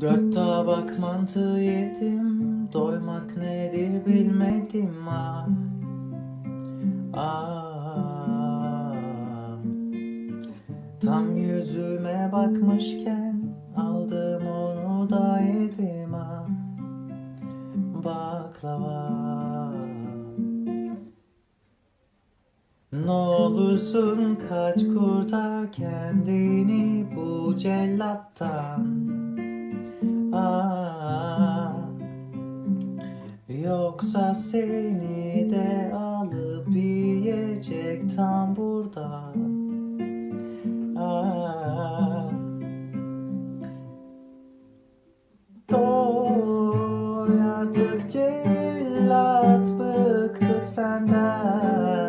Dört tabak mantı yedim Doymak nedir bilmedim ah. Ah. Tam yüzüme bakmışken Aldım onu da yedim ah. Baklava. Ne olursun kaç kurtar kendini bu cellattan Yoksa seni de alıp yiyecek tam burada. Ah, Doy artık cellat bıktık senden